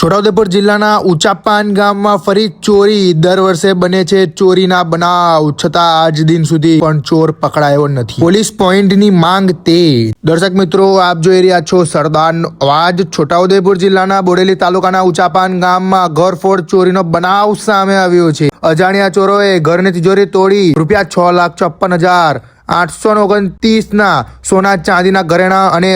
છોટાઉદેપુર જિલ્લાના ઉચાપાન ગામમાં ફરી ચોરી દર વર્ષે બને છે ચોરીના બનાવ, છતાં આજ દિન સુધી પણ ચોર પકડાયો નથી. પોલીસ પોઈન્ટની માંગ તે દર્શક મિત્રો, આપ જોઈ રહ્યા છો સરદારનો અવાજ. છોટાઉદેપુર જિલ્લાના બોડેલી તાલુકાના ઉચાપાન ગામમાં ઘરફોડ ચોરીનો બનાવ સામે આવ્યો છે. અજાણ્યા ચોરોએ ઘરની તિજોરી તોડી રૂપિયા છ લાખ છપ્પન હજાર આઠસો ઓગણત્રીસના સોના ચાંદીના ઘરેણા અને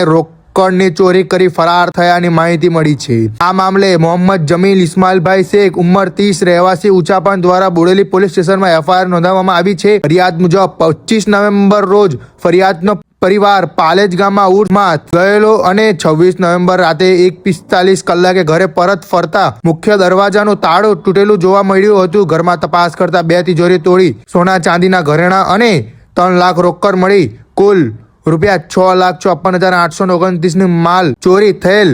રોકડની ચોરી કરી ફરાર થયાની માહિતી મળી છે. આ મામલે મોહમ્મદ જમીલ ઇસ્માઇલભાઈ શેખ, ઉંમર ત્રીસ, રહેવાસી ઉચાપણ દ્વારા બોડેલી પોલીસ સ્ટેશનમાં એફઆઈઆર નોંધાવવામાં આવી છે. ફરિયાદ મુજબ પચીસ નવેમ્બર રોજ ફરિયાદનો પરિવાર પાલેજ ગામમાં ઉઠમાં ગયેલો અને છવ્વીસ નવેમ્બર રાતે એક પિસ્તાલીસ કલાકે ઘરે પરત ફરતા મુખ્ય દરવાજાનું તાળું તૂટેલું જોવા મળ્યું હતું. ઘરમાં તપાસ કરતા બે તિજોરી તોડી સોના ચાંદીના ઘરેણા અને ત્રણ લાખ રોકડ મળી કુલ રૂપિયા છ લાખ ચોપન હજાર આઠસો ઓગણત્રીસની માલ ચોરી થયેલ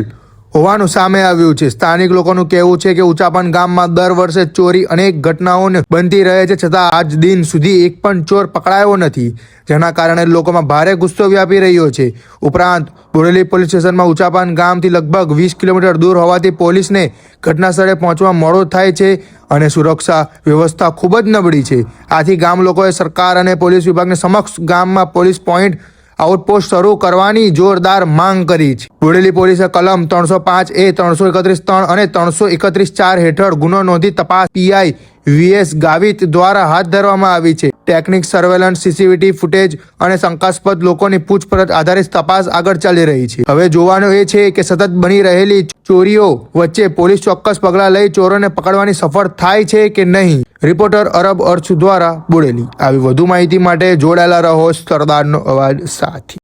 હોવાનું સામે આવ્યું છે. સ્થાનિક લોકોનું કહેવું છે કે ઉચાપન ગામમાં દર વર્ષે ચોરી અનેક ઘટનાઓને બનતી રહે છે, છતાં આજ દિન સુધી એક પણ ચોર પકડાયો નથી, જેના કારણે લોકોમાં ભારે ગુસ્સો વ્યાપી રહ્યો છે. ઉપરાંત, બોરેલી પોલીસ સ્ટેશનમાં ઉચાપાન ગામથી લગભગ વીસ કિલોમીટર દૂર હોવાથી પોલીસને ઘટના સ્થળે પહોંચવા મોડો થાય છે અને સુરક્ષા વ્યવસ્થા ખૂબ જ નબળી છે. આથી ગામ લોકોએ સરકાર અને પોલીસ વિભાગને સમક્ષ ગામમાં પોલીસ પોઈન્ટ આઉટપોસ્ટ શરૂ કરવાની જોરદાર માંગ કરી છે. બોડેલી પોલીસે કલમ ત્રણસો પાંચ એ, ત્રણસો એકત્રીસ ત્રણ અને ત્રણસો એકત્રીસ ચાર હેઠળ ગુનો નોંધી તપાસ પીઆઈ વીએસ ગાવિત દ્વારા હાથ ધરવામાં આવી છે. ટેકનિક સર્વેલન્સ સીસીટીવી ફૂટેજ અને શંકાસ્પદ લોકોની પૂછપરછ આધારિત તપાસ આગળ ચાલી રહી છે. હવે જોવાનું એ છે કે સતત બની રહેલી ચોરીઓ વચ્ચે પોલીસ ચોક્કસ પગલાં લઈ ચોરોને પકડવાની સફળ થાય છે કે નહીં? રિપોર્ટર અરબ અર્થ દ્વારા બોડેલી. આવી વધુ માહિતી માટે જોડાયેલા રહો સરદારનો અવાજ સાથે.